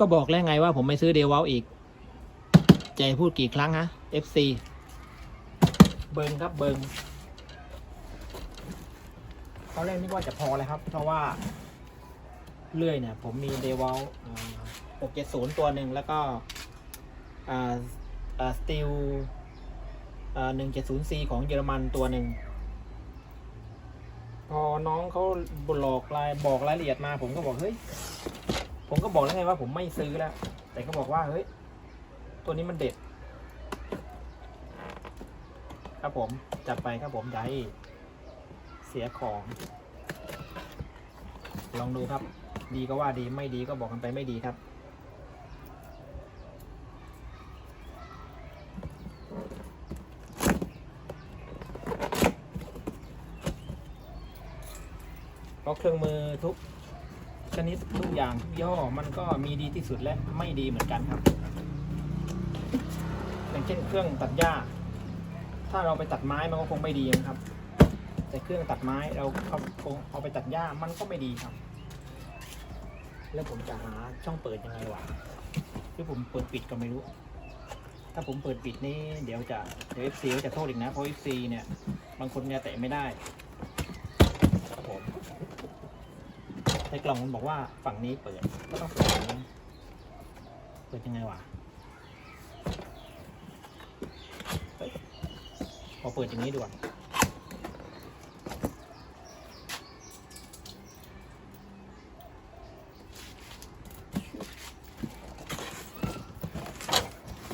ก็บอกแล้วไงว่าผมไม่ซื้อเดว a ลอีกจะให้พูดกี่ครั้งฮะ FC เบิงครับเบิงตอนแรกนึกว่าจะพอเลยครับ เพราะว่าเลื่อยเนี่ย ผมมีเดว a ล670ตัวหนึ่งแล้วก็อ่าอ่าสตีล 170C ของเยอรมันตัวหนึ่ง พอน้องเขาหลอกรายบอกรายละเอียดมาผมก็บอก เฮ้ย ผมก็บอกแล้วไงว่าผมไม่ซื้อแล้ว แต่ก็บอกว่าเฮ้ย ตัวนี้มันเด็ด ครับผมจัดไปครับผมอย่าเสียของ ลองดูครับ ดีก็ว่าดีไม่ดีก็บอกกันไปไม่ดีครับเพราะเครื่องมือทุก นิดทุกอย่างทุกย่ห้อมันก็มีดีที่สุดและไม่ดีเหมือนกันครับ อย่างเช่นเครื่องตัดหญ้า ถ้าเราไปตัดไม้มันก็คงไม่ดีนะครับ แต่เครื่องตัดไม้เราเอาเอาไปตัดหญ้ามันก็ไม่ดีครับ แล้วผมจะหาช่องเปิดยังไงวะที่ผมเปิดปิดก็ไม่รู้ ถ้าผมเปิดปิดนี่เดี๋ยวจะเดี๋ยว FC ก็จะโทษอีกนะเพราะ FC เนี่ยบางคนเนี่ยแตะไม่ได้ครับผม ในกล่องมันบอกว่าฝั่งนี้เปิดก็ต้องเปิดฝั่งนี้เปิดยังไงวะพอเปิดอย่างนี้ด่วน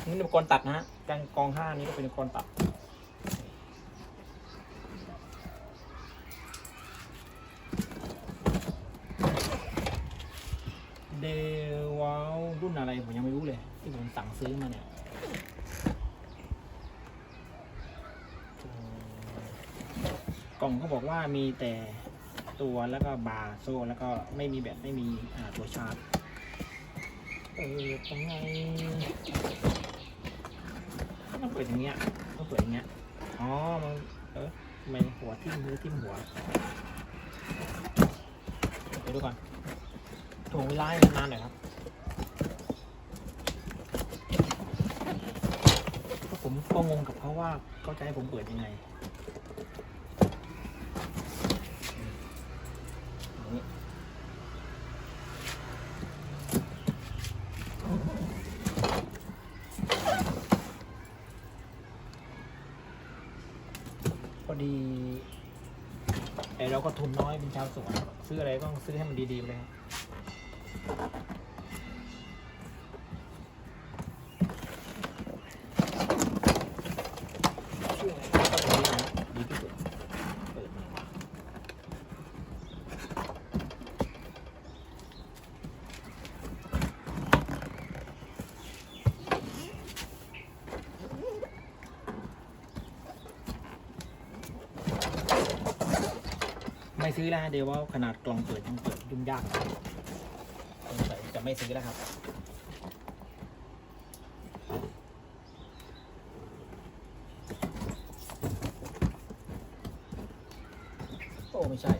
นี่เป็นอุปกรณ์ตัดนะฮะกางกองห้านี้ก็เป็นอุปกรณ์ตัด เดวลรุ่นอะไรผมยังไม่รู้เลย ที่ผมสั่ง ซื้อมาเนี่ยกล่องเขาบอกว่ามีแต่ตัวแล้วก็บาร์โซ่แล้วก็ไม่มีแบบไม่มีตัวชาร์จ เออตรงไงต้องเปิดอย่างเงี้ยต้องเปิดอย่างเงี้ยอ๋อมันเออทำไมหัวทิ่มมือทิ่มหัวเดี๋ยวดูก่อนถ่วงเวลาให้นานหน่อยครับเพราะผม ก็งงกับเขาว่าเขาจะให้ผมเปิดยังไงพอดีไอเราก็ทุนน้อยเป็นชาวสวนซื้ออะไรก็ต้องซื้อให้มันดีๆเลยครับ ช่วงไหนก็ตรงนี้นะดีที่สุดเปิดมา ไม่ ซื้อแล้วฮะเดี๋ยวว่าขนาดกล่องเปิดยังเปิดยุ่งยากนะสงสัยจะไม่ซื้อแล้วครับ โอ้ ไม่ใช่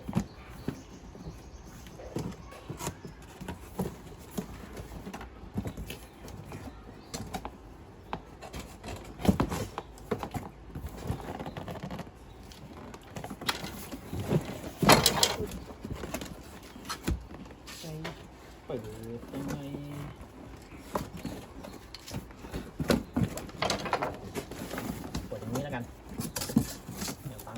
ใช้เปิดยังไงเปิดอย่างนี้แล้วกัน เดี๋ยวฟัง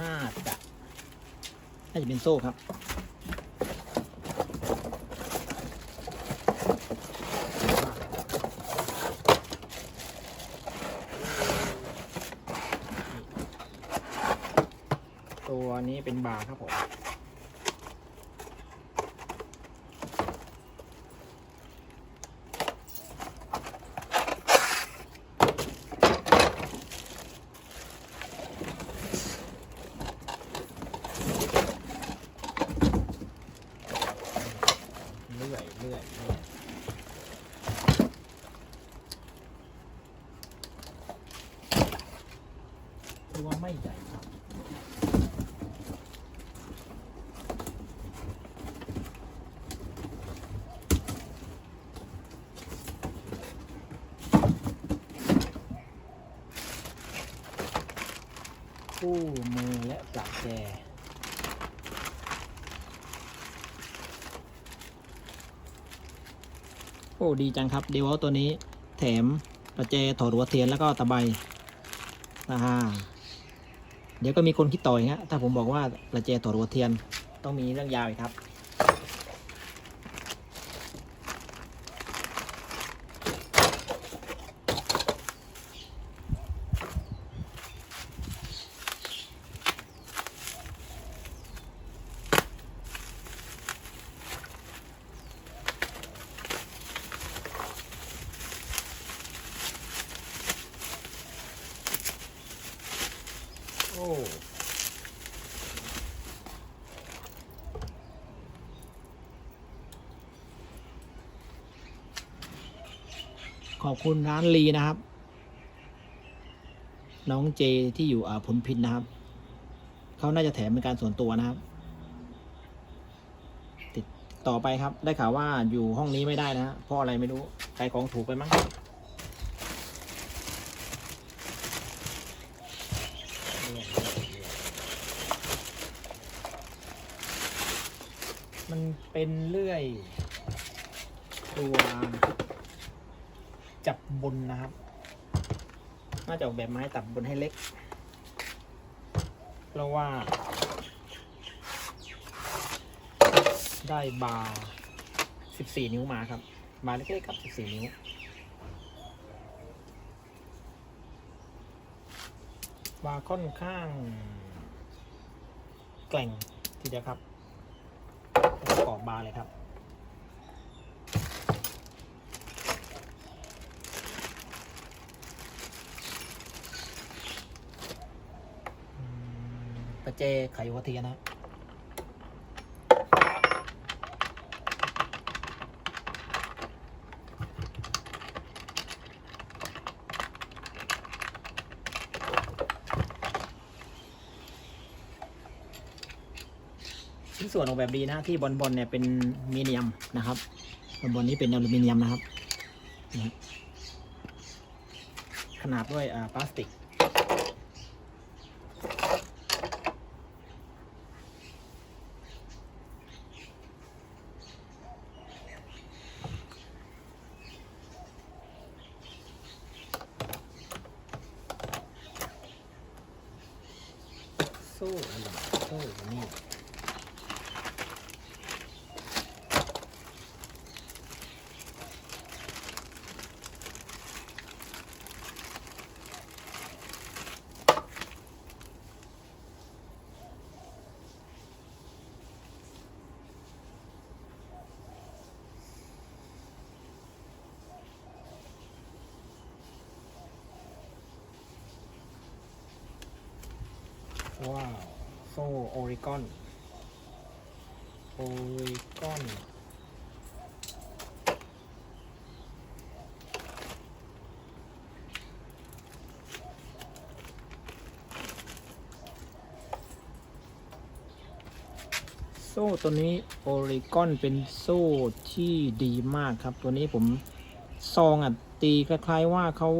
น่าจะ น่าจะเป็นโซ่ครับ ตัวนี้เป็นบาร์ครับผม คู่มือและประแจโอ้ดีจังครับเดวอตัวนี้ แถมประแจถอดหัวเทียนแล้วก็ตะไบนะฮะเดี๋ยวก็มีคนคิดต่อยฮะถ้าผมบอกว่าประแจถอดหัวเทียนต้องมีเรื่องยาวอีกครับ โอ้ ขอบคุณร้านลีนะครับ น้องเจที่อยู่อ่าพลพินนะครับ เขาน่าจะแถมเป็นการส่วนตัวนะครับ ติดต่อไปครับ ได้ข่าวว่าอยู่ห้องนี้ไม่ได้นะฮะเพราะอะไรไม่รู้ใครของถูกไปมั้งมันเป็นเลื่อยตัว บนนะครับ น่าจะออกแบบไม้ตับบนให้เล็ก เพราะว่า ได้บาร์ 14 นิ้วมาครับ บาร์เล็กๆครับ 14 นิ้ว บาร์ค่อนข้าง แกร่งทีเดียวครับประกอบบาร์เลยครับ ประเจไขวัวเทียนนะชิ้นส่วนออกแบบดีนะที่บอลบอลเนี่ยเป็นมีเนียมนะครับบอลบอลนี้เป็นอลูมิเนียมนะครับ ขนาดด้วยอ่าพลาสติก โซ่อะไรโซ่อยู่นี่ ว้าว โซ่โอริกอน โอริกอน โซ่ตัวนี้โอริกอนเป็นโซ่ที่ดีมากครับ ตัวนี้ผมซองอะ ตีคล้ายๆว่าเขา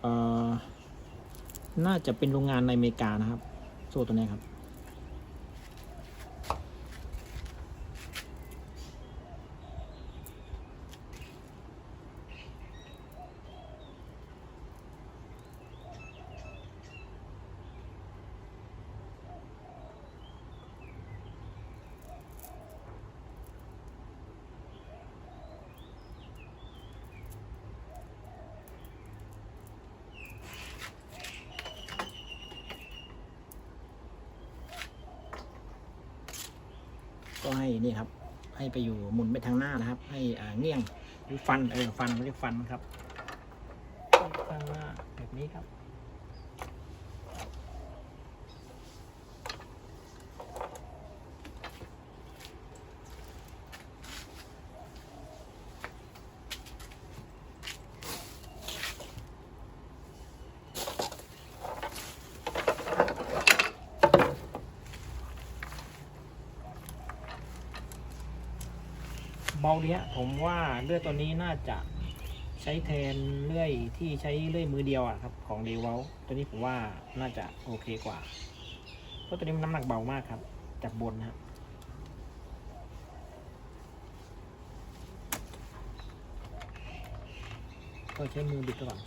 เอ่อน่าจะเป็นโรงงานในอเมริกานะครับ โซ่ตัวนี้ครับ ก็ให้นี่ครับ ให้ไปอยู่หมุนไปทางหน้านะครับ ให้เงี่ยงหรือฟันเออฟันเขาเรียกฟันครับฟันหน้าแบบนี้ครับ เลื่อยตัวนี้น่าจะใช้แทนเลื่อยที่ใช้เลื่อยมือเดียวอะครับ ของเดวลตัวนี้ผมว่าน่าจะโอเคกว่า เพราะตัวนี้มันน้ำหนักเบามากครับ จากบนนะครับก็ใช้มือบิดก่อน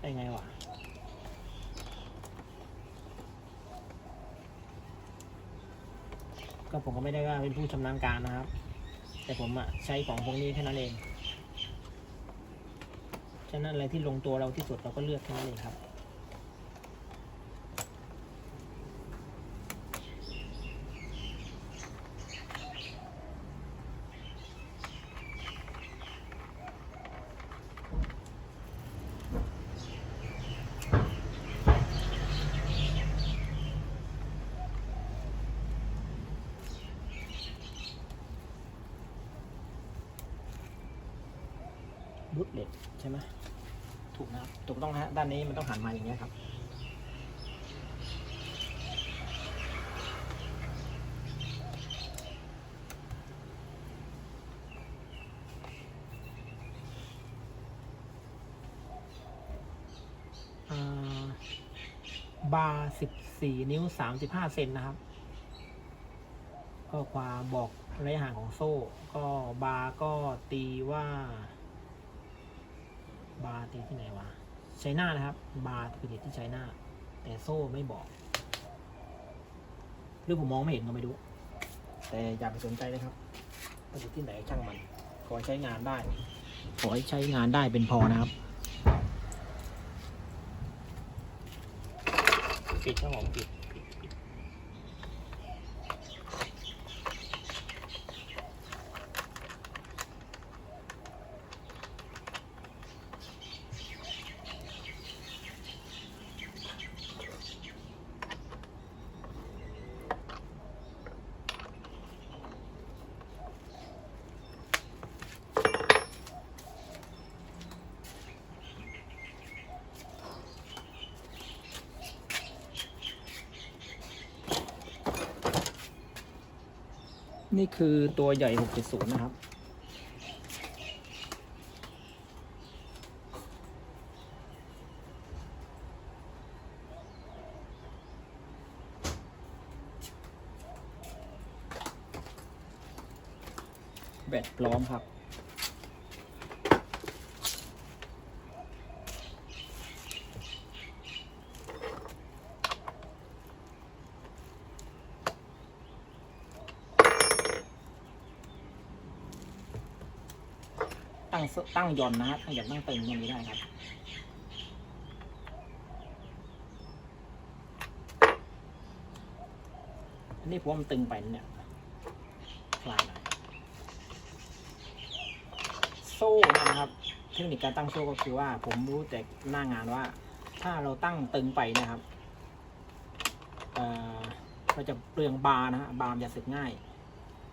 ได้ไงวะ ก็ผมก็ไม่ได้ว่าเป็น ผู้ชำนาญการนะครับ แต่ผมอะใช้ของพวกนี้แค่นั้นเอง ฉะนั้นอะไรที่ลงตัวเราที่สุดเราก็เลือกแค่นั้นเองครับตเลตใช่ไหมถูกนะครับ ถูกต้องฮะ ด้านนี้มันต้องหันมาอย่างเงี้ยครับ บาร์สิบสี่นิ้วสามสิบห้าเซนนะครับ ก็ความบอกระยะห่างของโซ่ ก็บาร์ก็ตีว่า บาร์ตีที่ไหนวะ ใชน่านะครับ บาร์คือที่ใช้หน้า แต่โซ่ไม่บอก หรือผมมองไม่เห็นก็ไม่รู้ แต่อย่าไปสนใจเลยครับไปอยู่ที่ไหนช่างมัน ขอใช้งานได้ ขอให้ใช้งานได้เป็นพอนะครับ ปิดครับผมปิด นี่คือตัวใหญ่ 670 นะครับ แบตพร้อมครับ ตั้งตั้งย่อนนะครับตั้งย่อนตั้งตึงอย่างนี้ได้ครับ อันนี้ผมตึงไปนะเนี่ยคลายหน่อยโซ่นะครับเทคนิคการตั้งโซ่ก็คือว่า ผมรู้แต่หน้างานว่า ถ้าเราตั้งตึงไปนะครับเอ่อเราจะเปลืองบาร์นะฮะบาร์มจะสึกง่าย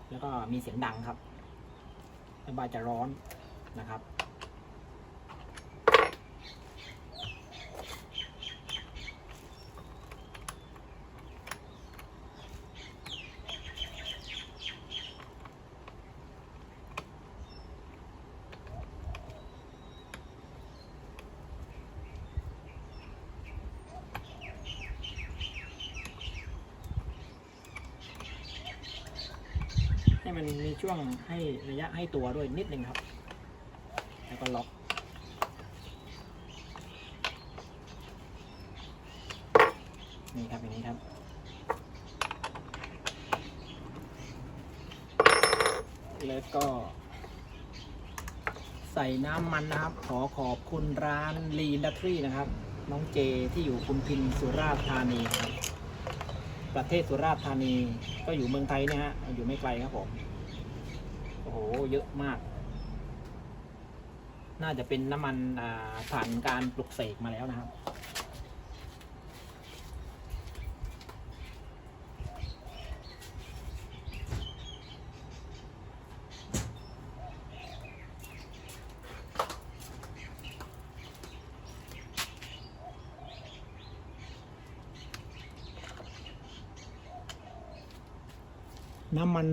แล้วก็มีเสียงดังครับแล้วบาร์จะร้อน นะครับ ให้มันมีช่วงให้ระยะให้ตัวด้วยนิดนึงครับ ก็ล็อก นี่ครับอย่างนี้ครับแล้วก็ ใส่น้ำมันนะครับ ขอขอบคุณร้านลีนดัตทรีนะครับ น้องเจที่อยู่คุมพินสุราษฎร์ธานีครับ ประเทศสุราษฎร์ธานีก็อยู่เมืองไทยเนี่ยฮะ อยู่ไม่ไกลครับผม โอ้โห เยอะมาก น่าจะเป็นน้ำมันผ่านการปลุกเสกมาแล้วนะครับ น้ำมัน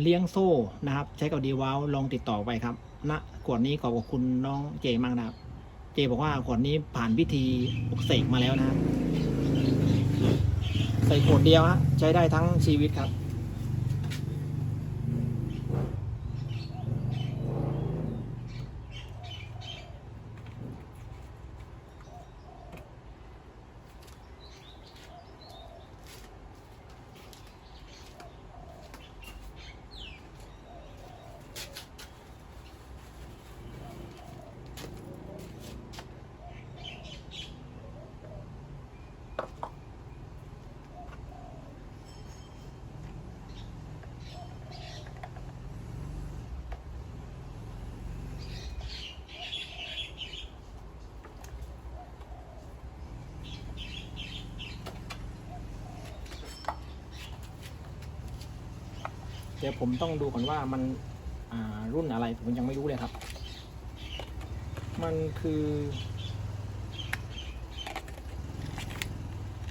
เลี้ยงโซ่นะครับ ใช้กับดีวาวลองติดต่อไปครับณนะ ขวดนี้ขอบคุณน้องเจมากนะครับ เจบอกว่าขวดนี้ผ่านพิธีปลุกเสกมาแล้วนะครับใส่ขวดเดียวฮะใช้ได้ทั้งชีวิตครับ ดี๋ยวผมต้องดูก่อนว่ามันอ่ารุ่นอะไรผมยังไม่รู้เลยครับ มันคือ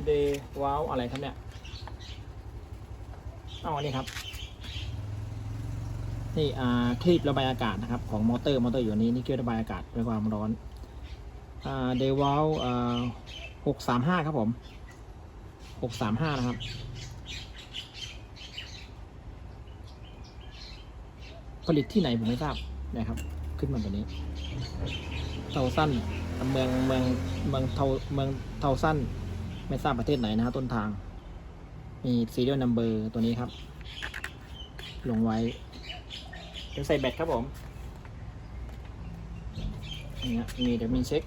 เดว a l อะไรครับเนี่ยเอาอันนี้ครับ นี่อ่าคลีประบายอากาศนะครับ ของมอเตอร์มอเตอร์อยู่นี้นี่คลีประบายอากาศด้วยความร้อนอ่าเดว a l อ่าหกสามห้าครับผมหกสามห้านะครับ ผลิตที่ไหนผมไม่ทราบนะครับ ขึ้นมาแบบนี้ เทาสั้นเมืองเมืองเมืองเทาเมืองเทาสั้น ไม่ทราบประเทศไหนนะฮะต้นทาง มี serial number ตัวนี้ครับ ลงไว้เดี๋ยวใส่แบตครับผมนี่มีเดี๋ยวมีเช็ค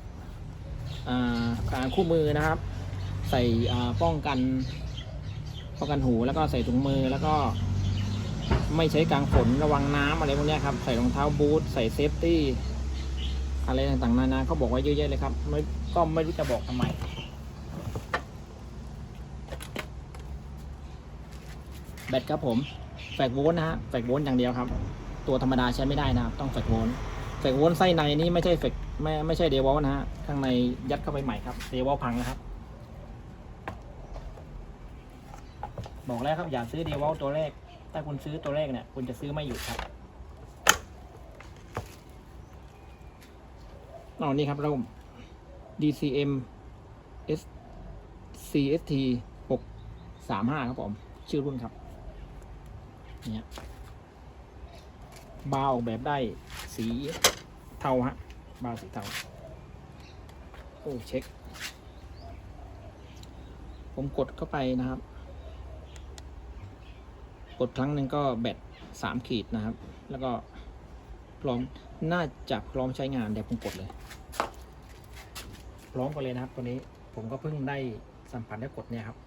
การคู่มือนะครับ ใส่ป้องกันป้องกันหูแล้วก็ใส่ถุงมือแล้วก็ ไม่ใช้กลางฝนระวังน้ำอะไรพวกนี้ครับ ใส่รองเท้าบูทใส่เซฟตี้อะไรต่างๆนานาเขาบอกไว้เยอะแยะเลยครับไม่ก็ไม่รู้จะบอกทำไมแบตครับผมแฟกโวลต์นะฮะแฟกโวลต์อย่างเดียวครับ ตัวธรรมดาใช้ไม่ได้นะครับ ต้องแฟกโวลต์แฟกโวลต์ไส้ในนี่ไม่ใช่แฟกไม่ไม่ใช่เดวอลนะฮะข้างในยัดเข้าไปใหม่ครับเดวอลพังนะครับบอกแล้วครับอย่าซื้อเดวอลตัวแรก ถ้าคุณซื้อตัวแรกเนี่ยคุณจะซื้อไม่อยู่ครับเอนี่ครับเรา DCM S CST 6 3 5 ครับผม ชื่อรุ่นครับเนี่ยบาออกแบบได้สีเทาฮะ บาสีเทา โอ้ เช็ค ผมกดเข้าไปนะครับ กดครั้งหนึ่งก็แบตสามขีดนะครับ แล้วก็พร้อมน่าจะพร้อมใช้งานเดี๋ยวผมกดเลย พร้อมกันเลยนะครับตัวนี้ผมก็เพิ่งได้สัมผัสได้กดเนี่ยครับ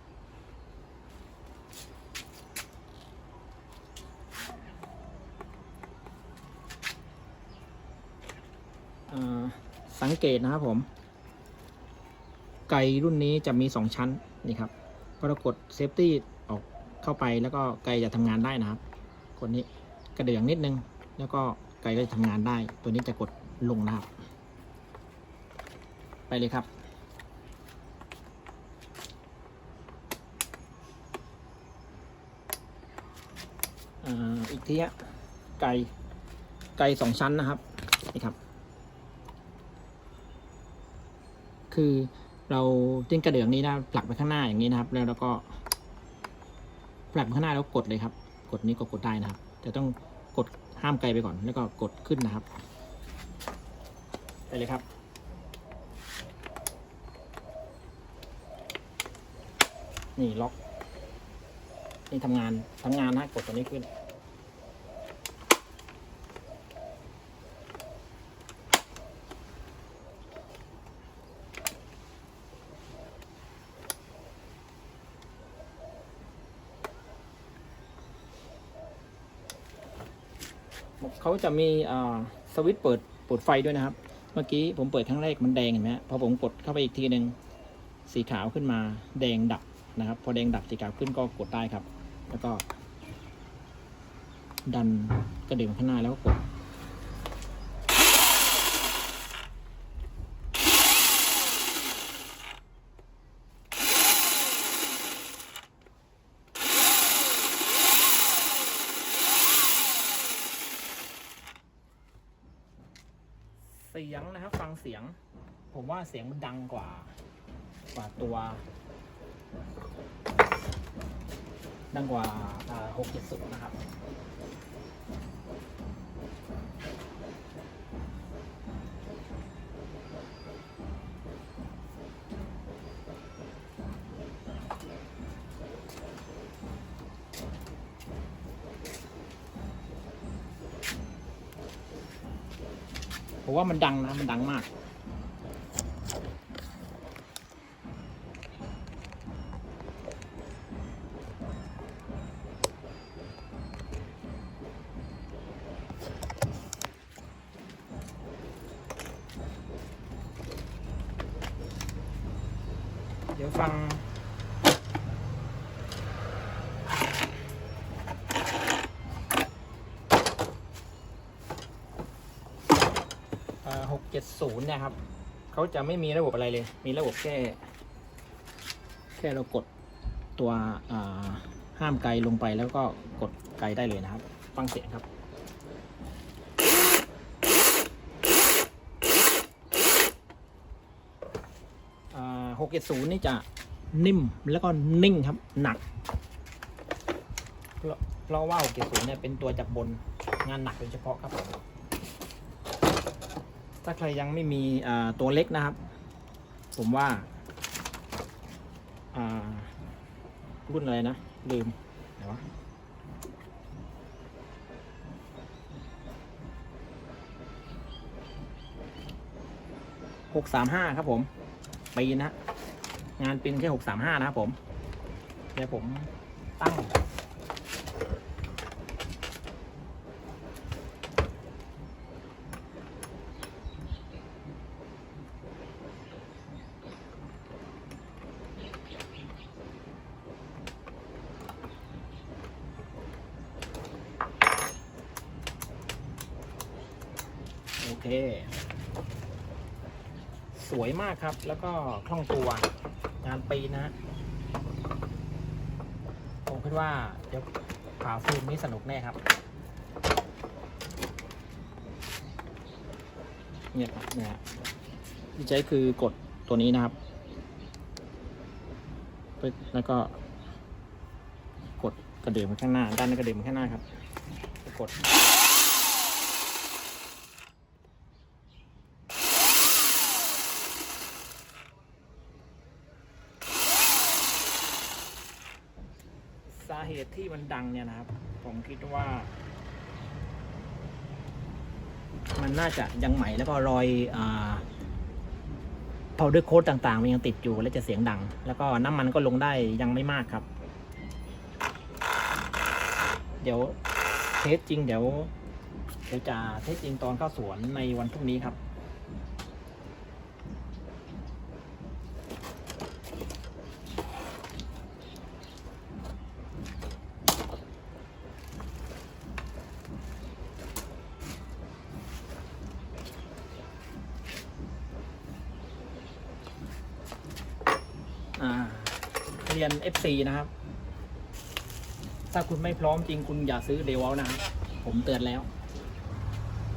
สังเกตนะครับผม ไกรุ่นนี้จะมีสองชั้น นี่ครับพอเรากดเซฟตี้ เข้าไปแล้วก็ไก่จะทำงานได้นะครับกดนี้กระเดื่องนิดนึง แล้วก็ไก่ก็จะทำงานได้ ตัวนี้จะกดลงนะครับ ไปเลยครับอ่าอีกทีฮะไก่ไก่สองชั้นนะครับนี่ครับ คือเราจิ้งกระเดื่องนี้นะผลักไปข้างหน้าอย่างนี้นะครับ แล้วเราก็ แผลบข้างหน้าแล้วกดเลยครับ กดนี้ก็กดได้นะครับแต่ต้องกดห้ามไกลไปก่อน แล้วก็กดขึ้นนะครับ ไปเลยครับ นี่ล็อก นี่ทำงานทำงานนะกดตัวนี้ขึ้น เขาจะมีสวิตช์เปิดเปิดไฟด้วยนะครับ เมื่อกี้ผมเปิดครั้งแรกมันแดงเห็นไหมพอผมกดเข้าไปอีกทีหนึ่งสีขาวขึ้นมา แดงดับนะครับ พอแดงดับสีขาวขึ้นก็กดได้ครับ แล้วก็ ดันกระดิ่งข้างหน้าแล้วก็กด เสียงนะครับ ฟัง เสียง ผมว่าเสียงมันดังกว่ากว่าตัว ดังกว่าหกเจ็ดศูนย์นะครับ ผมว่ามันดังนะมันดังมาก เขาจะไม่มีระบบอะไรเลย มีระบบแค่ แค่เรากดตัวห้ามไกลลงไปแล้วก็กดไกลได้เลยนะครับ ฟังเสียงครับหกเจ็ดศูนย์นี่จะนิ่มแล้วก็นิ่งครับหนัก เพราะเพราะว่าหกเจ็ดศูนย์เนี่ยเป็นตัวจับบนงานหนักโดยเฉพาะครับผม ถ้าใครยังไม่มีตัวเล็กนะครับ ผมว่ารุ่นอะไรนะ ลืมไหนวะหกสามห้าครับผมปีนะ งานป็นแค่หกสามห้านะครับผม เดี๋ยวผมตั้ง สวยมากครับ แล้วก็คล่องตัวงานปีนะผมคิดว่าเดี๋ยวผ่าฟิล์มนี้สนุกแน่ครับเนี่ยครับเนี่ยฮะที่ใช้คือกดตัวนี้นะครับปึ๊บแล้วก็ กดกระเดื่อมไปข้างหน้า ด้านกระเดื่อมไปข้างหน้าครับ กด สาเหตุ ที่มันดังเนี่ยนะครับ ผมคิดว่า มันน่าจะยังใหม่แล้วก็รอยอ่า powder coat ต่างๆ มันยังติดอยู่และจะเสียงดัง แล้วก็น้ำมันก็ลงได้ยังไม่มากครับ เดี๋ยวเทสจริงเดี๋ยวเดี๋ยวจะเทสจริงตอนเข้าสวนในวันพรุ่งนี้ครับ อ่าเรียน FC นะครับ ถ้าคุณไม่พร้อมจริงคุณอย่าซื้อเดวลนะครับผมเตือนแล้ว